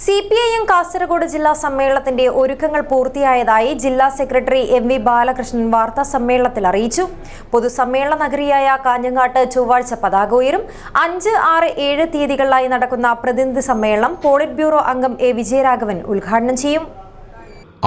C P I M Kasaragod ജില്ലാ സമ്മേളനത്തിന്റെ ഒരുക്കങ്ങൾ പൂർത്തിയായതായി ജില്ലാ സെക്രട്ടറി എം വി ബാലകൃഷ്ണൻ വാർത്താ സമ്മേളനത്തിൽ അറിയിച്ചു. പൊതുസമ്മേളന നഗരിയായ കാഞ്ഞങ്ങാട്ട് ചൊവ്വാഴ്ച പതാക ഉയരും. അഞ്ച് ആറ് ഏഴ് തീയതികളിലായി നടക്കുന്ന പ്രതിനിധി സമ്മേളനം പോളിറ്റ് ബ്യൂറോ അംഗം എ വിജയരാഘവൻ ഉദ്ഘാടനം ചെയ്യും.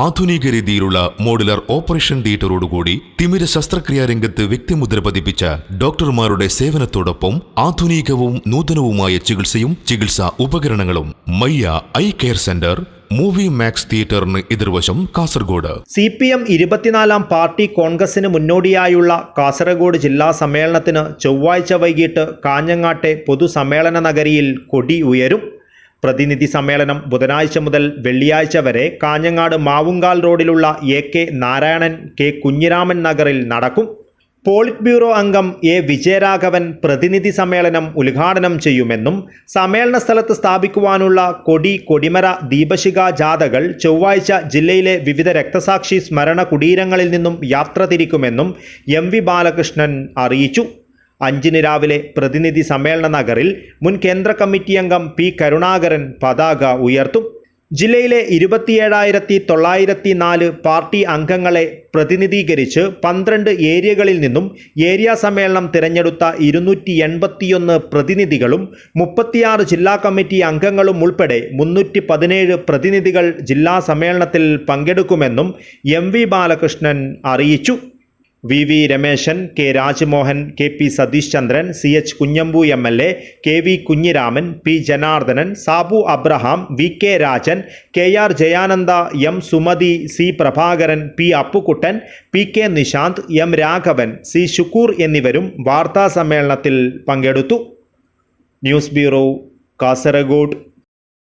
ആധുനിക രീതിയിലുള്ള മോഡുലർ ഓപ്പറേഷൻ തിയേറ്ററോടുകൂടി തിമിര ശസ്ത്രക്രിയാ രംഗത്ത് വ്യക്തിമുദ്ര പതിപ്പിച്ച ഡോക്ടർമാരുടെ സേവനത്തോടൊപ്പം ആധുനികവും നൂതനവുമായ ചികിത്സയും ചികിത്സാ ഉപകരണങ്ങളും Mayya eye care centre movie max തിയേറ്ററിന് എതിർവശം കാസർഗോഡ്. സി പി എം ഇരുപത്തിനാലാം പാർട്ടി കോൺഗ്രസിന് മുന്നോടിയായുള്ള കാസർഗോഡ് ജില്ലാ സമ്മേളനത്തിന് ചൊവ്വാഴ്ച വൈകിട്ട് കാഞ്ഞങ്ങാട്ടെ പൊതുസമ്മേളന നഗരിയിൽ കൊടി ഉയരും. പ്രതിനിധി സമ്മേളനം ബുധനാഴ്ച മുതൽ വെള്ളിയാഴ്ച വരെ കാഞ്ഞങ്ങാട് മാവുങ്കാൽ റോഡിലുള്ള A K Narayanan K Kunhiraman നഗറിൽ നടക്കും. പോളിറ്റ് ബ്യൂറോ അംഗം എ വിജയരാഘവൻ പ്രതിനിധി സമ്മേളനം ഉദ്ഘാടനം ചെയ്യുമെന്നും സമ്മേളന സ്ഥലത്ത് സ്ഥാപിക്കുവാനുള്ള കൊടി കൊടിമര ദീപശിഖ ജാഥകൾ ചൊവ്വാഴ്ച ജില്ലയിലെ വിവിധ രക്തസാക്ഷി സ്മരണ കുടീരങ്ങളിൽ നിന്നും യാത്ര തിരിക്കുമെന്നും എം വി ബാലകൃഷ്ണൻ അറിയിച്ചു. അഞ്ചിന് രാവിലെ പ്രതിനിധി സമ്മേളന നഗറിൽ മുൻ കേന്ദ്ര കമ്മിറ്റി അംഗം പി കരുണാകരൻ പതാക ഉയർത്തും. ജില്ലയിലെ ഇരുപത്തിയേഴായിരത്തി തൊള്ളായിരത്തി നാല് പാർട്ടി അംഗങ്ങളെ പ്രതിനിധീകരിച്ച് പന്ത്രണ്ട് ഏരിയകളിൽ നിന്നും ഏരിയ സമ്മേളനം തിരഞ്ഞെടുത്ത ഇരുന്നൂറ്റി എൺപത്തിയൊന്ന് പ്രതിനിധികളും മുപ്പത്തിയാറ് ജില്ലാ കമ്മിറ്റി അംഗങ്ങളും ഉൾപ്പെടെ മുന്നൂറ്റി പതിനേഴ് പ്രതിനിധികൾ ജില്ലാ സമ്മേളനത്തിൽ പങ്കെടുക്കുമെന്നും എം വി ബാലകൃഷ്ണൻ അറിയിച്ചു. V V Rameshan K Rajmohan K P Satish Chandran C H Kunhambu M L A K V Kunhiraman P Janardhanan Sabu Abraham V K Rajan K R Jayananda M Sumathi C Prabhakaran P Appukuttan P K Nishanth M Raghavan C Shukkur എന്നിവരും വാർത്താ സമ്മേളനത്തിൽ പങ്കെടുത്തു. News bureau Kasaragod.